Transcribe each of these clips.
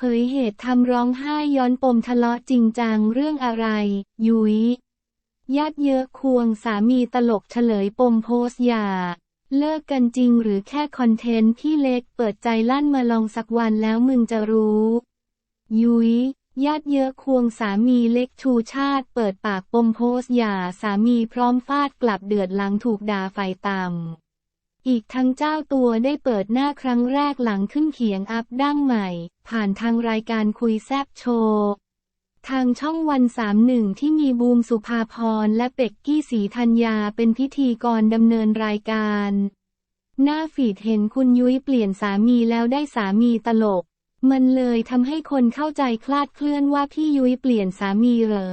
เผยเหตุทำร้องไห้ย้อนปมทะเลาะจริงจังเรื่องอะไร ยุ้ยญาติเยอะควงสามีตลกเฉลยปมโพส์หย่าเลิกกันจริงหรือแค่คอนเทนต์ที่เล็กเปิดใจลั่นมาลองสักวันแล้วมึงจะรู้ ยุ้ยญาติเยอะควงสามีเล็กชูชาติ เปิดปากปมโพส์หย่าสามีพร้อมฟาดกลับเดือดหลังถูกด่าไฟต่ำ อีกทั้งเจ้าตัวได้เปิดหน้าครั้งแรกหลังขึ้นเขียงอัพดั้งใหม่ ผ่านทางรายการคุยแซบโชว์ ทางช่องวันสามหนึ่งที่มีบูมสุภาพรและเป็กกี้สีธัญญาเป็นพิธีกรดำเนินรายการ หน้าฟีดเห็นคุณยุ้ยเปลี่ยนสามีแล้วได้สามีตลก มันเลยทำให้คนเข้าใจคลาดเคลื่อนว่าพี่ยุ้ยเปลี่ยนสามีเหรอ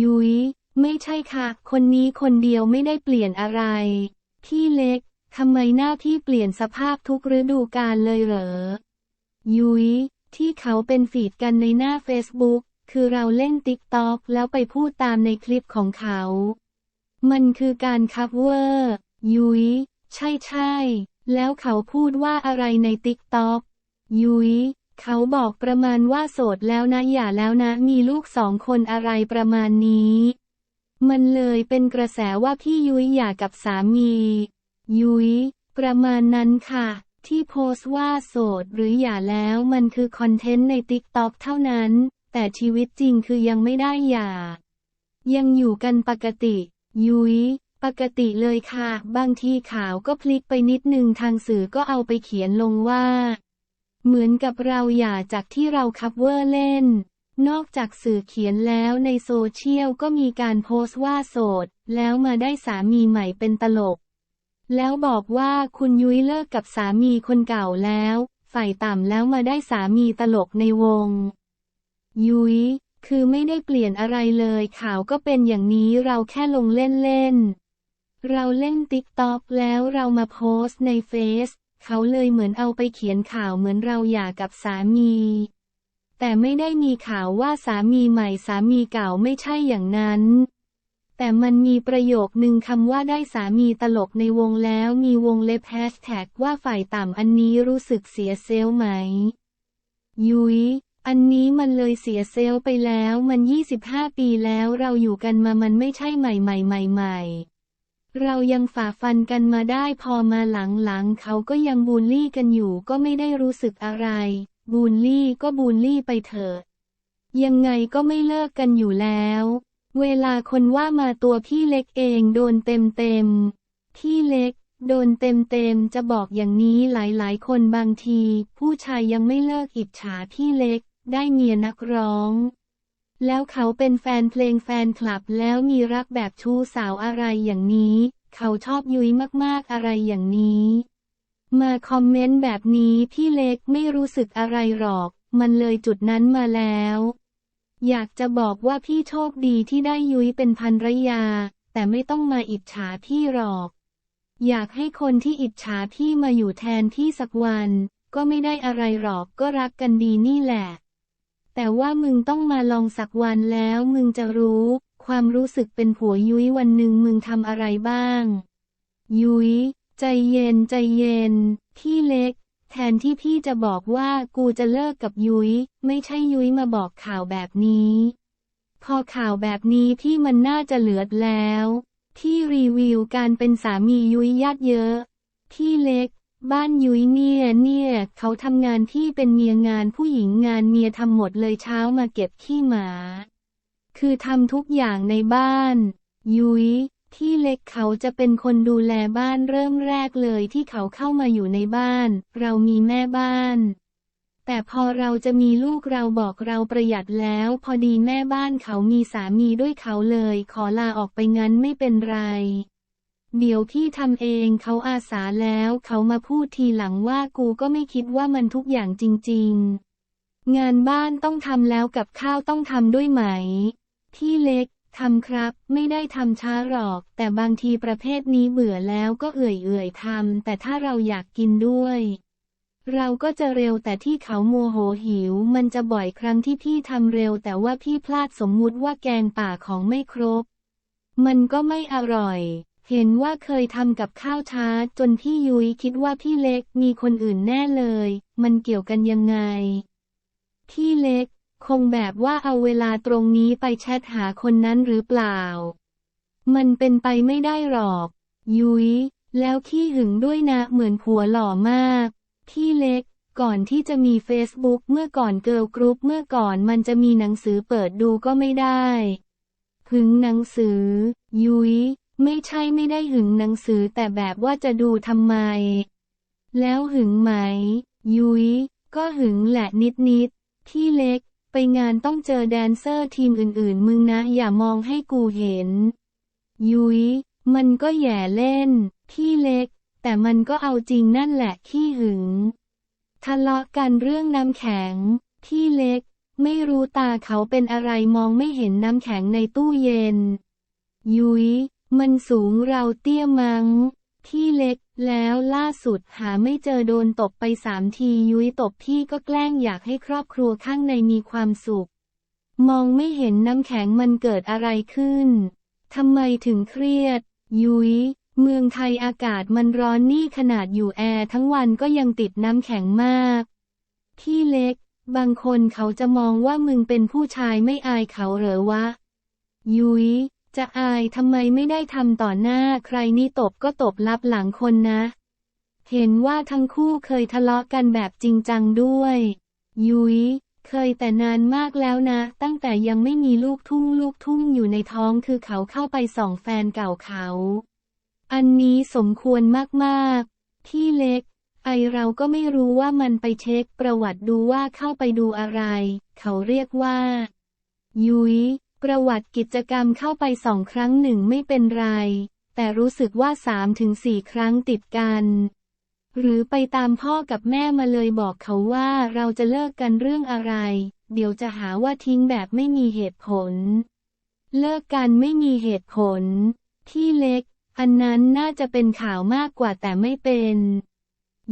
ยุ้ย ไม่ใช่ค่ะ คนนี้คนเดียวไม่ได้เปลี่ยนอะไร พี่เล็ก ทำไมหน้าพี่เปลี่ยนสภาพทุกฤดูกาลเลยเหรอ ยุ้ย ที่เขาเป็นฟีดกันในหน้าเฟซบุ๊กคือเราเล่นติ๊กต็อกแล้วไปพูดตามในคลิปของเขา มันคือการคัฟเวอร์ ยุ้ย ใช่ใช่ แล้วเขาพูดว่าอะไรในติ๊กต็อกยุ้ย เขาบอกประมาณว่าโสดแล้วนะ อย่าแล้วนะ มีลูกสองคนอะไรประมาณนี้ มันเลยเป็นกระแสว่าพี่ยุ้ยหย่ากับสามี ยุ้ยประมาณนั้นค่ะ ที่โพสต์ว่าโสดหรือหย่าแล้วมันคือคอนเทนต์ในติ๊กต็อกเท่านั้น แต่ชีวิตจริงคือยังไม่ได้หย่า ยังอยู่กันปกติ ยุ้ยปกติเลยค่ะ บางทีข่าวก็พลิกไปนิดนึงทางสื่อก็เอาไปเขียนลงว่า เหมือนกับเราหย่าจากที่เราคัฟเวอร์เล่น นอกจากสื่อเขียนแล้วในโซเชียลก็มีการโพสต์ว่าโสด แล้วมาได้สามีใหม่เป็นตลก แล้วบอกว่าคุณยุ้ยเลิกกับสามีคนเก่าแล้ว ฝ่ายต่ำแล้วมาได้สามีตลกในวง ยุ้ยคือไม่ได้เปลี่ยนอะไรเลยข่าวก็เป็นอย่างนี้เราแค่ลงเล่นๆเราเล่นติ๊กต็อกแล้วเรามาโพสต์ในเฟซเขาเลยเหมือนเอาไปเขียนข่าวเหมือนเราหย่ากับสามี แต่ไม่ได้มีข่าวว่าสามีใหม่สามีเก่าไม่ใช่อย่างนั้น แต่มันมีประโยคนึงคำว่าได้สามีตลกในวงแล้วมีวงเล็บแฮชแท็กว่าฝ่ายต่ำอันนี้รู้สึกเสียเซลไหม ยุ้ยอันนี้มันเลยเสียเซลไปแล้วมัน 25 ปีแล้วเราอยู่กันมามันไม่ใช่ใหม่ใหม่ใหม่ใหม่เรายังฝ่าฟันกันมาได้พอมาหลังๆ เขาก็ยังบูลลี่กันอยู่ก็ไม่ได้รู้สึกอะไร บูลลี่ก็บูลลี่ไปเถอะยังไงก็ไม่เลิกกันอยู่แล้ว เวลาคนว่ามาตัวพี่เล็กเองโดนเต็มเต็มพี่เล็ก โดนเต็มเต็มจะบอกอย่างนี้หลายๆ คนบางที ผู้ชายยังไม่เลิกอิจฉาพี่เล็ก ได้เมียนักร้อง แล้วเขาเป็นแฟนเพลงแฟนคลับแล้วมีรักแบบชู้สาวอะไรอย่างนี้ เขาชอบยุ้ยมากๆอะไรอย่างนี้ มาคอมเมนต์แบบนี้พี่เล็กไม่รู้สึกอะไรหรอก มันเลยจุดนั้นมาแล้ว อยากจะบอกว่าพี่โชคดีที่ได้ยุ้ยเป็นภรรยา แต่ไม่ต้องมาอิจฉาพี่หรอก อยากให้คนที่อิจฉาพี่มาอยู่แทนพี่สักวัน ก็ไม่ได้อะไรหรอกก็รักกันดีนี่แหละ แต่ว่ามึงต้องมาลองสักวันแล้วมึงจะรู้ ความรู้สึกเป็นผัวยุ้ยวันหนึ่งมึงทำอะไรบ้าง ยุ้ย ใจเย็นใจเย็น พี่เล็ก แทนที่พี่จะบอกว่ากูจะเลิกกับยุ้ย ไม่ใช่ยุ้ยมาบอกข่าวแบบนี้ พอข่าวแบบนี้พี่มันน่าจะเหลือดแล้วที่รีวิวการเป็นสามียุ้ยญาติเยอะ พี่เล็ก บ้านยุ้ยเนี่ยเนี่ย เขาทำงานที่เป็นเมียงานผู้หญิงงานเมียทำหมดเลยเช้ามาเก็บขี้หมา คือทำทุกอย่างในบ้าน ยุ้ย ที่เล็กเขาจะเป็นคนดูแลบ้านเริ่มแรกเลยที่เขาเข้ามาอยู่ในบ้าน เรามีแม่บ้าน แต่พอเราจะมีลูกเราบอกเราประหยัดแล้ว พอดีแม่บ้านเขามีสามีด้วยเขาเลย ขอลาออกไปงั้นไม่เป็นไร เดี๋ยวพี่ทำเองเขาอาสาแล้วเขามาพูดทีหลังว่ากูก็ไม่คิดว่ามันทุกอย่างจริง ๆ งานบ้านต้องทำแล้วกับข้าวต้องทำด้วยไหมพี่เล็ก ทำครับ ไม่ได้ทำช้าหรอก แต่บางทีประเภทนี้เบื่อแล้วก็เอื่อยเอื่อยๆทำแต่ถ้าเราอยากกินด้วย เราก็จะเร็วแต่ที่เขาโมโหหิว มันจะบ่อยครั้งที่พี่ทำเร็ว แต่ว่าพี่พลาดสมมุติว่าแกงป่าของไม่ครบ มันก็ไม่อร่อย เห็นว่าเคยทำกับข้าวช้า จนพี่ยุ้ยคิดว่าพี่เล็กมีคนอื่นแน่เลย มันเกี่ยวกันยังไงที่เล็ก คงแบบว่าเอาเวลาตรงนี้ไปแชทหาคนนั้นหรือเปล่า มันเป็นไปไม่ได้หรอก ยุ้ย แล้วขี้หึงด้วยนะเหมือนผัวหล่อมากที่เล็ก ก่อนที่จะมีเฟซบุ๊กเมื่อก่อนเกิร์ลกรุ๊ปเมื่อก่อนมันจะมีหนังสือเปิดดูก็ไม่ได้หึงหนังสือ ยุ้ย ไม่ใช่ไม่ได้หึงหนังสือแต่แบบว่าจะดูทำไม แล้วหึงไหม ยุ้ย ก็หึงแหละนิดนิดๆที่เล็ก ไปงานต้องเจอแดนเซอร์ทีมอื่นๆ มึงนะ อย่ามองให้กูเห็น ยุ้ย มันก็แย่เล่นที่เล็ก แต่มันก็เอาจริงนั่นแหละขี้หึง ทะเลาะกันเรื่องน้ำแข็งที่เล็ก ไม่รู้ตาเขาเป็นอะไรมองไม่เห็นน้ำแข็งในตู้เย็น ยุ้ย มันสูงเราเตี้ยมัง้ง ที่เล็กแล้วล่าสุดหาไม่เจอโดนตบไปสามทียุ้ยตบพี่ก็แกล้งอยากให้ครอบครัวข้างในมีความสุข มองไม่เห็นน้ำแข็งมันเกิดอะไรขึ้นทำไมถึงเครียด ยุ้ยเมืองไทยอากาศมันร้อนนี่ขนาดอยู่แอร์ทั้งวันก็ยังติดน้ำแข็งมากที่เล็ก บางคนเขาจะมองว่ามึงเป็นผู้ชายไม่อายเขาเหรอวะ ยุ้ย จะอายทำไมไม่ได้ทำต่อหน้าใครนี่ตบก็ตบลับหลังคนนะ เห็นว่าทั้งคู่เคยทะเลาะกันแบบจริงจังด้วย ยุ้ยเคยแต่นานมากแล้วนะ ตั้งแต่ยังไม่มีลูกทุ่งลูกทุ่งอยู่ในท้องคือเขาเข้าไปส่องแฟนเก่าเขา อันนี้สมควรมากๆที่เล็ก ไอเราก็ไม่รู้ว่ามันไปเช็คประวัติดูว่าเข้าไปดูอะไร เขาเรียกว่า ยุ้ย ประวัติกิจกรรมเข้าไปสองครั้งหนึ่งไม่เป็นไร แต่รู้สึกว่าสามถึงสี่ครั้งติดกัน หรือไปตามพ่อกับแม่มาเลยบอกเขาว่าเราจะเลิกกันเรื่องอะไร เดี๋ยวจะหาว่าทิ้งแบบไม่มีเหตุผล เลิกกันไม่มีเหตุผล ที่เล็ก อันนั้นน่าจะเป็นข่าวมากกว่าแต่ไม่เป็น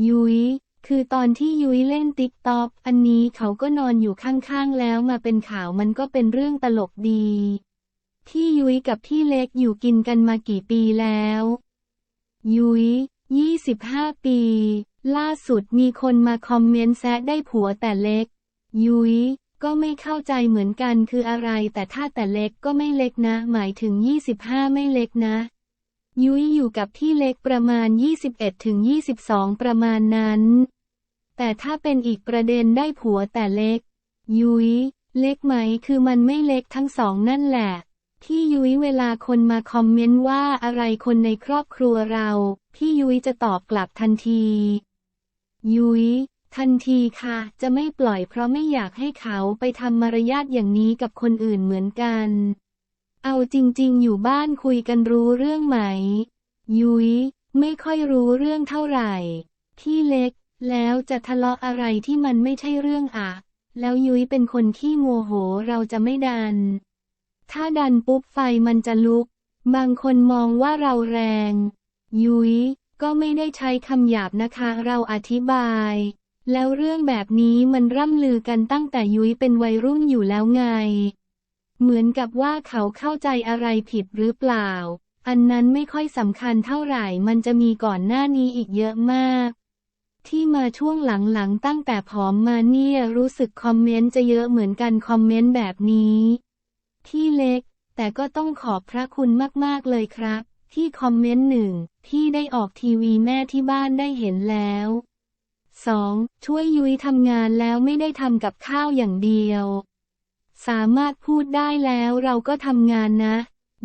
ยุ้ย คือตอนที่ยุ้ยเล่นติ๊กต็อกอันนี้เขาก็นอนอยู่ข้างๆแล้วมาเป็นข่าวมันก็เป็นเรื่องตลกดีที่ยุ้ยกับพี่เล็กอยู่กินกันมากี่ปีแล้ว ยุ้ย25ปี ล่าสุดมีคนมาคอมเมนต์แซะได้ผัวแต่เล็ก ยุ้ยก็ไม่เข้าใจเหมือนกันคืออะไรแต่ถ้าแต่เล็กก็ไม่เล็กนะ หมายถึง25ไม่เล็กนะ ยุ้ยอยู่กับพี่เล็กประมาณ 21ถึง22 ประมาณนั้น แต่ถ้าเป็นอีกประเด็นได้ผัวแต่เล็ก ยุ้ย เล็กไหมคือมันไม่เล็กทั้งสองนั่นแหละ ที่ยุ้ยเวลาคนมาคอมเมนต์ว่าอะไรคนในครอบครัวเรา พี่ยุ้ยจะตอบกลับทันที ยุ้ย ทันทีค่ะ จะไม่ปล่อยเพราะไม่อยากให้เขาไปทำมารยาทอย่างนี้กับคนอื่นเหมือนกัน เอาจริง ๆ อยู่บ้านคุยกันรู้เรื่องไหม ยุ้ย ไม่ค่อยรู้เรื่องเท่าไหร่ที่เล็ก แล้วจะทะเลาะอะไรที่มันไม่ใช่เรื่องอะแล้วยุ้ยเป็นคนขี้โมโหเราจะไม่ดัน ถ้าดันปุ๊บไฟมันจะลุก บางคนมองว่าเราแรง ยุ้ย ก็ไม่ได้ใช้คำหยาบนะคะเราอธิบาย แล้วเรื่องแบบนี้มันร่ำลือกันตั้งแต่ยุ้ยเป็นวัยรุ่นอยู่แล้วไง เหมือนกับว่าเขาเข้าใจอะไรผิดหรือเปล่า อันนั้นไม่ค่อยสำคัญเท่าไหร่มันจะมีก่อนหน้านี้อีกเยอะมาก ที่มาช่วงหลังๆตั้งแต่ผอมมาเนี่ยรู้สึกคอมเมนต์จะเยอะเหมือนกันคอมเมนต์แบบนี้ ที่เล็ก แต่ก็ต้องขอบพระคุณมากๆเลยครับ ที่คอมเมนต์หนึ่งที่ได้ออกทีวีแม่ที่บ้านได้เห็นแล้ว 2. ช่วยยุ้ยทำงานแล้วไม่ได้ทำกับข้าวอย่างเดียว สามารถพูดได้แล้วเราก็ทำงานนะ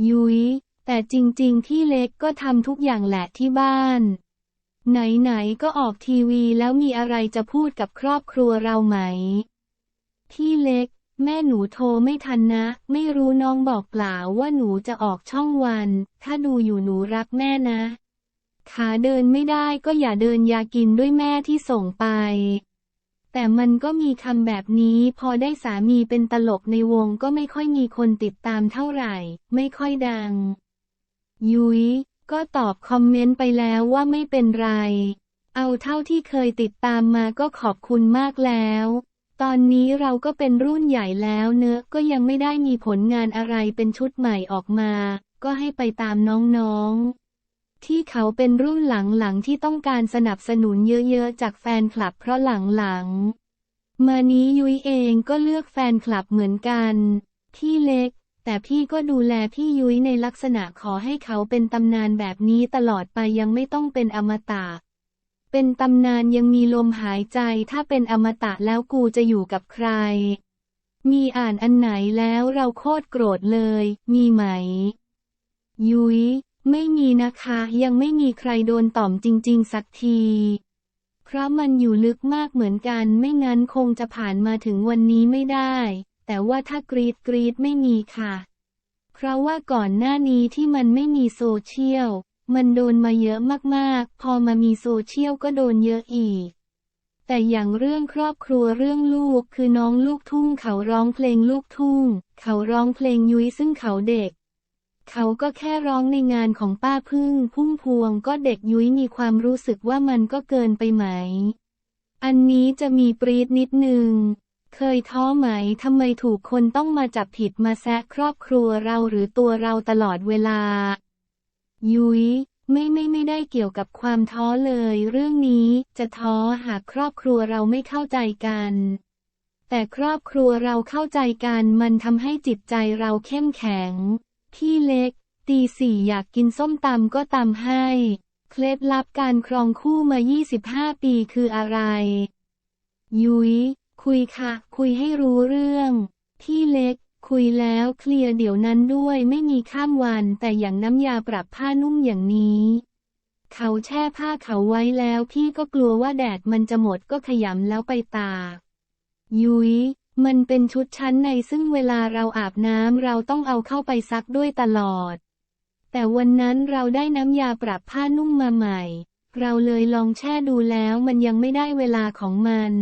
ยุ้ยแต่จริงๆ ที่เล็กก็ทำทุกอย่างแหละที่บ้าน ไหนๆ ก็ออกทีวีแล้วมีอะไรจะพูดกับครอบครัวเราไหมที่เล็ก แม่หนูโทรไม่ทันนะ ไม่รู้น้องบอกเปล่าว่าหนูจะออกช่องวัน ถ้าดูอยู่หนูรักแม่นะ ขาเดินไม่ได้ก็อย่าเดินยากินด้วยแม่ที่ส่งไป แต่มันก็มีคำแบบนี้พอได้สามีเป็นตลกในวงก็ไม่ค่อยมีคนติดตามเท่าไหร่ ไม่ค่อยดัง ยุ้ยก็ตอบคอมเมนต์ไปแล้วว่าไม่เป็นไร เอาเท่าที่เคยติดตามมาก็ขอบคุณมากแล้ว ตอนนี้เราก็เป็นรุ่นใหญ่แล้วเนอะก็ยังไม่ได้มีผลงานอะไรเป็นชุดใหม่ออกมา ก็ให้ไปตามน้องๆ ที่เขาเป็นรุ่นหลังๆที่ต้องการสนับสนุนเยอะๆ จากแฟนคลับเพราะหลังๆ มานี้ยุ้ยเองก็เลือกแฟนคลับเหมือนกันที่เล็ก แต่พี่ก็ดูแลพี่ยุ้ยในลักษณะขอให้เขาเป็นตำนานแบบนี้ตลอดไปยังไม่ต้องเป็นอมตะ เป็นตำนานยังมีลมหายใจถ้าเป็นอมตะแล้วกูจะอยู่กับใคร มีอ่านอันไหนแล้วเราโคตรโกรธเลย มีไหม ยุ้ย ไม่มีนะคะ ยังไม่มีใครโดนต่อมจริง ๆ สักทีเพราะมันอยู่ลึกมากเหมือนกัน ไม่งั้นคงจะผ่านมาถึงวันนี้ไม่ได้ แต่ว่าถ้ากรีดกรีดไม่มีค่ะ เพราะว่าก่อนหน้านี้ที่มันไม่มีโซเชียล มันโดนมาเยอะมากๆ พอมามีโซเชียลก็โดนเยอะอีก แต่อย่างเรื่องครอบครัวเรื่องลูกคือน้องลูกทุ่งเขาร้องเพลงลูกทุ่ง เขาร้องเพลงยุ้ยซึ่งเขาเด็ก เขาก็แค่ร้องในงานของป้าพึ่ง พุ่มพวงก็เด็กยุ้ยมีความรู้สึกว่ามันก็เกินไปไหม อันนี้จะมีปรีดนิดนึง เคยท้อไหมทำไมถูกคนต้องมาจับผิดมาแซะครอบครัวเราหรือตัวเราตลอดเวลา ยุ้ยไม่ไม่ไม่ได้เกี่ยวกับความท้อเลย เรื่องนี้จะท้อหากครอบครัวเราไม่เข้าใจกัน แต่ครอบครัวเราเข้าใจกันมันทำให้จิตใจเราเข้มแข็ง พี่เล็ก ตีสี่อยากกินส้มตำก็ตำให้ เคล็ดลับการครองคู่มา 25 ปีคืออะไร ยุ้ยคุยค่ะ คุยให้รู้เรื่อง พี่เล็ก คุยแล้วเคลียร์เดี๋ยวนั้นด้วยไม่มีข้ามวันแต่อย่างน้ำยาปรับผ้านุ่มอย่างนี้ เขาแช่ผ้าเขาไว้แล้วพี่ก็กลัวว่าแดดมันจะหมดก็ขยำแล้วไปตากยุ้ย มันเป็นชุดชั้นในซึ่งเวลาเราอาบน้ำเราต้องเอาเข้าไปซักด้วยตลอด แต่วันนั้นเราได้น้ำยาปรับผ้านุ่มมาใหม่ เราเลยลองแช่ดูแล้วมันยังไม่ได้เวลาของมัน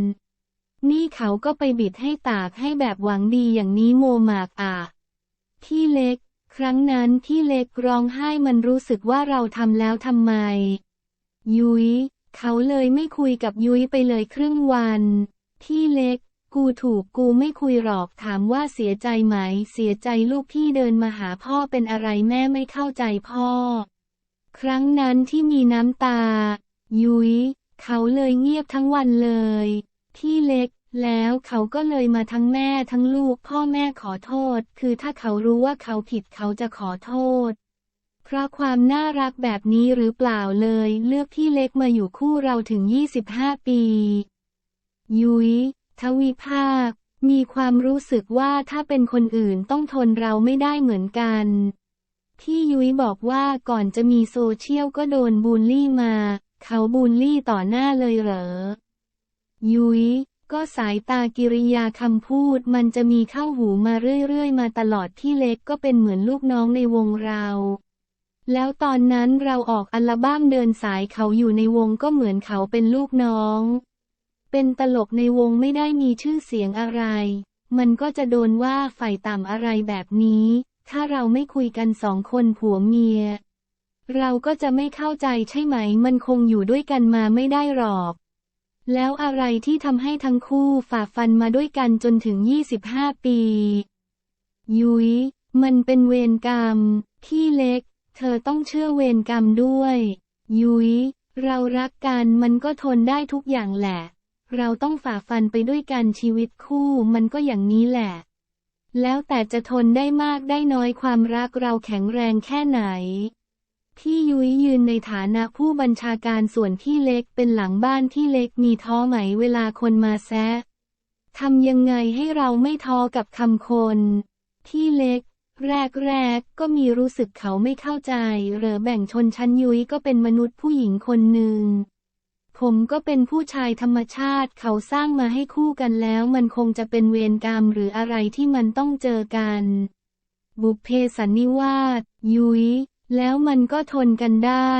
นี่เขาก็ไปบิดให้ตากให้แบบหวังดีอย่างนี้โมหมากอะ พี่เล็ก ครั้งนั้นพี่เล็กร้องไห้มันรู้สึกว่าเราทำแล้วทำไม ยุ้ยเขาเลยไม่คุยกับยุ้ยไปเลยครึ่งวัน พี่เล็ก กูถูกกูไม่คุยหรอกถามว่าเสียใจไหม เสียใจลูกพี่เดินมาหาพ่อเป็นอะไรแม่ไม่เข้าใจพ่อ ครั้งนั้นที่มีน้ำตา ยุ้ยเขาเลยเงียบทั้งวันเลยพี่เล็กแล้วเขาก็เลยมาทั้งแม่ทั้งลูกพ่อแม่ขอโทษ คือถ้าเขารู้ว่าเขาผิดเขาจะขอโทษ เพราะความน่ารักแบบนี้หรือเปล่าเลย เลือกพี่เล็กมาอยู่คู่เราถึง 25 ปี ยุ้ย ทวีภาค มีความรู้สึกว่าถ้าเป็นคนอื่นต้องทนเราไม่ได้เหมือนกันพี่ยุ้ยบอกว่าก่อนจะมีโซเชียลก็โดนบูลลี่มา เขาบูลลี่ต่อหน้าเลยเหรอ ยุ้ยก็สายตากิริยาคำพูดมันจะมีเข้าหูมาเรื่อยๆ มาตลอดที่เล็กก็เป็นเหมือนลูกน้องในวงเรา แล้วตอนนั้นเราออกอัลบั้มเดินสายเขาอยู่ในวงก็เหมือนเขาเป็นลูกน้อง เป็นตลกในวงไม่ได้มีชื่อเสียงอะไร มันก็จะโดนว่าฝ่ายต่ำอะไรแบบนี้ ถ้าเราไม่คุยกันสองคนผัวเมีย เราก็จะไม่เข้าใจใช่ไหม มันคงอยู่ด้วยกันมาไม่ได้หรอก แล้วอะไรที่ทำให้ทั้งคู่ฝ่าฟันมาด้วยกันจนถึง 25 ปี ยุ้ยมันเป็นเวรกรรม พี่เล็ก เธอต้องเชื่อเวรกรรมด้วย ยุ้ยเรารักกันมันก็ทนได้ทุกอย่างแหละ เราต้องฝ่าฟันไปด้วยกันชีวิตคู่มันก็อย่างนี้แหละ แล้วแต่จะทนได้มากได้น้อยความรักเราแข็งแรงแค่ไหน พี่ยุ้ยยืนในฐานะผู้บัญชาการส่วนพี่เล็กเป็นหลังบ้านพี่เล็กมีท้อไหมเวลาคนมาแซะทำยังไงให้เราไม่ท้อกับคำคนพี่เล็ก แรกแรกก็มีรู้สึกเขาไม่เข้าใจ หรือแบ่งชนชั้นยุ้ยก็เป็นมนุษย์ผู้หญิงคนหนึ่ง มก็เป็นผู้ชายธรรมชาติเขาสร้างมาให้คู่กันแล้ว มันคงจะเป็นเวรกรรมหรืออะไรที่มันต้องเจอกัน บุพเพสันนิวาสยุ้ยแล้วมันก็ทนกันได้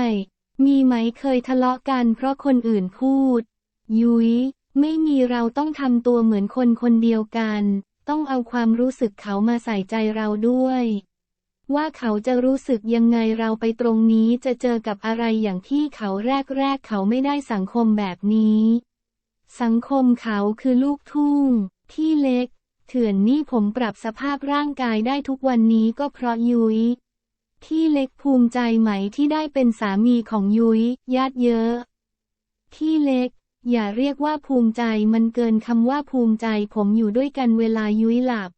มีไหมเคยทะเลาะกันเพราะคนอื่นพูด ยุ้ยไม่มีเราต้องทำตัวเหมือนคนคนเดียวกัน ต้องเอาความรู้สึกเขามาใส่ใจเราด้วย ว่าเขาจะรู้สึกยังไงเราไปตรงนี้จะเจอกับอะไรอย่างที่เขาแรกๆเขาไม่ได้สังคมแบบนี้ สังคมเขาคือลูกทุ่ง ที่เล็ก เถื่อนนี่ผมปรับสภาพร่างกายได้ทุกวันนี้ก็เพราะยุ้ยที่เล็กภูมิใจไหมที่ได้เป็นสามีของยุ้ยญาติเยอะ ที่เล็ก อย่าเรียกว่าภูมิใจมันเกินคำว่าภูมิใจผมอยู่ด้วยกันเวลายุ้ยหลับ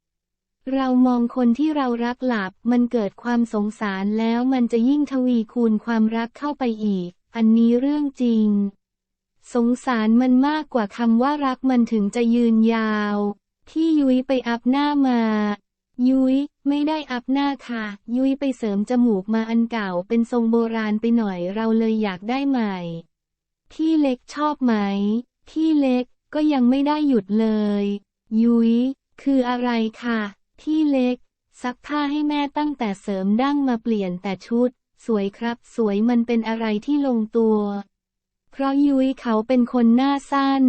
เรามองคนที่เรารักหลับ มันเกิดความสงสารแล้วมันจะยิ่งทวีคูณความรักเข้าไปอีก อันนี้เรื่องจริง สงสารมันมากกว่าคำว่ารักมันถึงจะยืนยาว ที่ยุ้ยไปอัพหน้ามา ยุ้ยไม่ได้อัพหน้าค่ะ ยุ้ยไปเสริมจมูกมาอันเก่าเป็นทรงโบราณไปหน่อยเราเลยอยากได้ใหม่ พี่เล็กชอบไหม พี่เล็กก็ยังไม่ได้หยุดเลย ยุ้ยคืออะไรค่ะ พี่เล็ก ซักผ้าให้แม่ตั้งแต่เสริมดั้งมาเปลี่ยนแต่ชุด สวยครับ สวยมันเป็นอะไรที่ลงตัว เพราะยุ้ยเขาเป็นคนหน้าสั้น